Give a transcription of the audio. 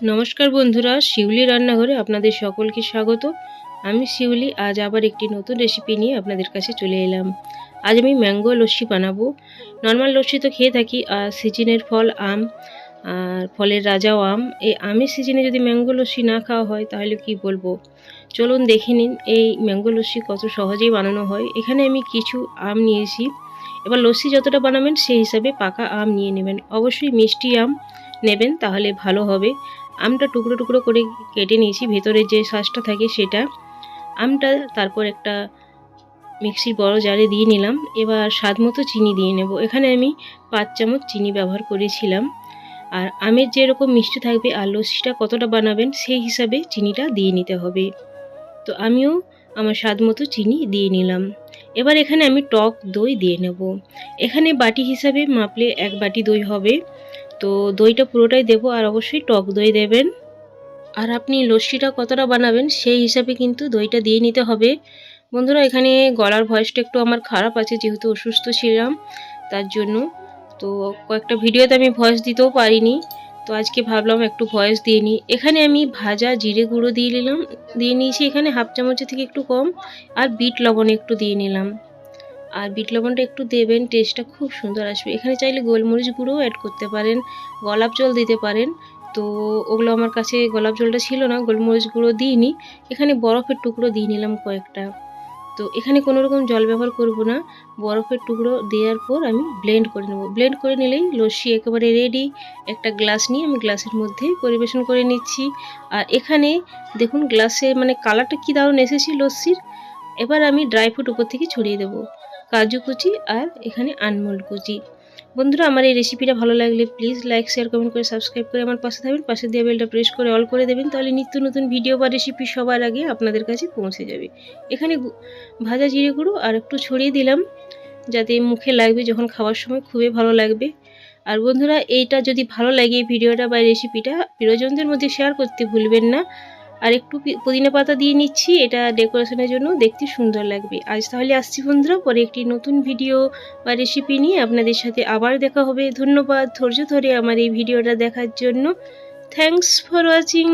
নমস্কার বন্ধুরা, শিউলি রান্নাঘরে আপনাদের সকলকে স্বাগত। আমি শিউলি, আজ আবার একটি নতুন রেসিপি নিয়ে আপনাদের কাছে চলে এলাম। আজ আমি ম্যাঙ্গো লস্যি বানাবো। নর্মাল লস্যি তো খেয়ে থাকি, আর সিজনের ফল আম, আর ফলের রাজাও আম। এই আমের সিজনে যদি ম্যাঙ্গো লস্যি না খাওয়া হয়, তাহলে কি বলব? চলুন দেখে নিন, এই ম্যাঙ্গো লস্যি কত সহজেই বানানো হয়। এখানে আমি কিছু আম নিয়েছি। এবার লস্যি যতটা বানাবেন, সেই হিসাবে পাকা আম নিয়ে নেবেন। অবশ্যই মিষ্টি আম নেবেন, তাহলে ভালো হবে। আমটা টুকরো টুকরো করে কেটে নিয়েছি, ভেতরে যে শাঁসটা থাকে সেটা। আমটা তারপর একটা মিক্সির বড় জারে দিয়ে নিলাম। এবার স্বাদ মতো চিনি দিয়ে নেব। এখানে আমি পাঁচ চামচ চিনি ব্যবহার করেছিলাম। আর আমের যেরকম মিষ্টি থাকবে আর লস্যিটা কতটা বানাবেন, সেই হিসাবে চিনিটা দিয়ে নিতে হবে। তো আমিও আমার স্বাদ মতো চিনি দিয়ে নিলাম। এবার এখানে আমি টক দই দিয়ে নেব। এখানে বাটি হিসাবে মাপলে এক বাটি দই হবে। তো দইটা পুরোটাই দেবো আর অবশ্যই টক দই দেবেন। আর আপনি লস্যিটা কতটা বানাবেন সেই হিসাবে কিন্তু দইটা দিয়ে নিতে হবে। বন্ধুরা, এখানে গলার ভয়েসটা একটু আমার খারাপ আছে, যেহেতু অসুস্থ ছিলাম তার জন্য। তো কয়েকটা ভিডিওতে আমি ভয়েস দিতেও পারিনি, তো আজকে ভাবলাম একটু ভয়েস দিয়ে নিই। এখানে আমি ভাজা জিরে গুঁড়ো দিয়ে নিলাম, দিয়ে নিয়েছি এখানে হাফ চামচের থেকে একটু কম, আর বিট লবণ একটু দিয়ে নিলাম। আর বিট লবণটা একটু দেবেন টেস্টটা খুব সুন্দর আসবে। এখানে চাইলে গোলমরিচ গুঁড়োও অ্যাড করতে পারেন, গোলাপ জল দিতে পারেন। তো ওগুলো আমার কাছে গোলাপ জলটা ছিল না, গোলমরিচ গুঁড়ো দিইনি। এখানে বরফের টুকরো দিয়ে নিলাম কয়েকটা। তো এখানে কোনো রকম জল ব্যবহার করব না। বরফের টুকরো দেওয়ার পর আমি ব্লেন্ড করে নেব। ব্লেন্ড করে নিলেই লস্যি একেবারে রেডি একটা গ্লাস নিয়ে আমি গ্লাসের মধ্যে পরিবেশন করে নিচ্ছি। আর এখানে দেখুন গ্লাসে মানে কালারটা কী দারুণ এসেছি লস্যির। এবার আমি ড্রাই ফ্রুট উপর থেকে ছড়িয়ে দেবো। কাজু কুচি আর এখানে আনমোল কুচি। বন্ধুরা, আমার এই রেসিপিটা ভালো লাগলে প্লিজ লাইক শেয়ার কমেন্ট করে সাবস্ক্রাইব করে আমার পাশে থাকবেন। পাশে দিয়ে বেলটা প্রেস করে অল করে দেবেন, তাহলে নিত্য নতুন ভিডিও বা রেসিপি সবার আগে আপনাদের কাছে পৌঁছে যাবে। এখানে ভাজা জিরে গুঁড়ো আর একটু ছড়িয়ে দিলাম, যাতে মুখে লাগবে যখন খাওয়ার সময়, খুবই ভালো লাগবে। আর বন্ধুরা, এইটা যদি ভালো লাগে ভিডিওটা বা রেসিপিটা প্রিয়জনদের মধ্যে শেয়ার করতে ভুলবেন না। আর একটু পুদিনা পাতা দিয়ে নিচ্ছি, এটা ডেকোরেশনের জন্য দেখতে সুন্দর লাগবে। আজ তাহলে আসছি বন্ধুরা, পরে একটি নতুন ভিডিও বা রেসিপি নিয়ে আপনাদের সাথে আবার দেখা হবে। ধন্যবাদ, ধৈর্য ধরে আমার এই ভিডিওটা দেখার জন্য। Thanks for watching